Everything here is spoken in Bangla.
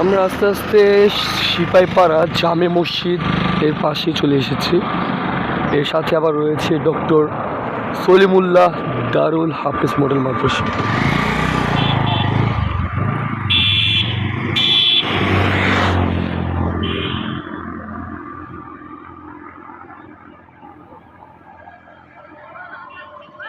আমরা আস্তে আস্তে সিপাইপাড়া জামে মসজিদ এর পাশে চলে এসেছি। এর সাথে আবার রয়েছে ডক্টর সলিমুল্লাহ দারুল হাফিজ মডেল মাদ্রাসা।